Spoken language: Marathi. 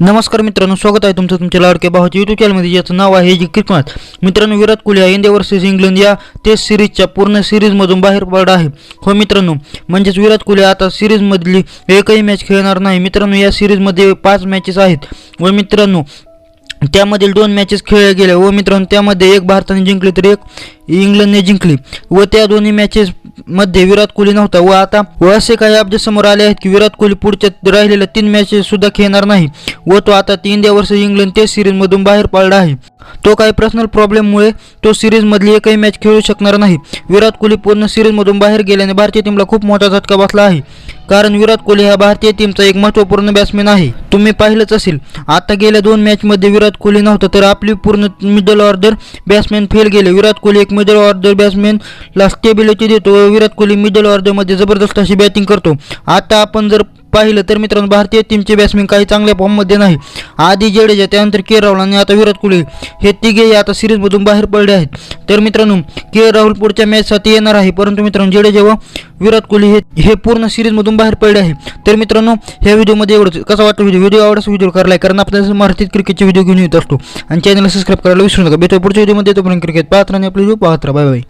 नमस्कार मित्रांनो स्वागत आहे तुमचं तुमच्या लाडक्या भावाच्या युट्यूब चॅनलमध्ये ज्याचं नाव आहे जी क्रिकमत मित्रांनो विराट कोहली हा इंडिया वर्सेस इंग्लंड या टेस्ट सिरीजच्या पूर्ण सिरीजमधून बाहेर पडला आहे. हो मित्रांनो म्हणजेच विराट कोहली आता सिरीजमधली एकही मॅच खेळणार नाही. मित्रांनो या सिरीजमध्ये पाच मॅचेस आहेत. व मित्रांनो त्यामधील दोन मॅचेस खेळल्या गेल्या व मित्रांनो त्यामध्ये एक भारताने जिंकली तर एक इंग्लंडने जिंकली. व त्या दोन्ही मॅचेस मध्ये विराट कोहली नव्हता. व आता व असे काही अपडेट समोर आले आहेत की विराट कोहली पुढच्या राहिलेल्या तीन मॅचेस सुद्धा खेळणार नाही. व तो आता ती इंडिया वर्ष इंग्लंड टेस्ट सिरीजमधून बाहेर पडला आहे. तो काही पर्सनल प्रॉब्लेममुळे तो सिरीजमधली एकही मॅच खेळू शकणार नाही. विराट कोहली पूर्ण सिरीजमधून बाहेर गेल्याने भारतीय टीमला खूप मोठा झटका बसला आहे. कारण विराट कोहली हा भारतीय टीमचा एक महत्त्वपूर्ण बॅट्समॅन आहे. तुम्ही पाहिलंच असेल आता गेल्या दोन मॅचमध्ये विराट कोहली नव्हता तर आपली पूर्ण मिडल ऑर्डर बॅट्समॅन फेल गेले विराट कोहली एक मिडल ऑर्डर बॅट्समॅनला स्टेबिलिटी देतो व विराट कोहली मिडल ऑर्डरमध्ये जबरदस्त अशी बॅटिंग करतो. आता आपण जर पाहिलं तर मित्रांनो भारतीय टीमचे बॅट्समॅन काही चांगल्या फॉर्ममध्ये नाही. आधी जडेजा त्यानंतर के राहुल आणि आता विराट कोहली हे तिघेही आता सिरीजमधून बाहेर पडले आहेत. तर मित्रांनो के राहुल पुढच्या मॅचसाठी येणार आहे. परंतु मित्रांनो जडेजा व विराट कोहली हे हे पूर्ण सिरीजमधून बाहेर पडले आहे. तर मित्रांनो ह्या व्हिडिओमध्ये एवढंच. कसा वाटतो व्हिडिओ? व्हिडिओ आवडस व्हिडिओ करायला कारण आपण मराठीत क्रिकेटचे व्हिडिओ घेऊन येत असतो. आणि चॅनलला सबस्क्राईब करायला विसरू नका. भेटू पुढच्या व्हिडिओमध्ये. तोपर्यंत क्रिकेट पाहत राहणे आपली व्हिडिओ पाहत राहा. Bye bye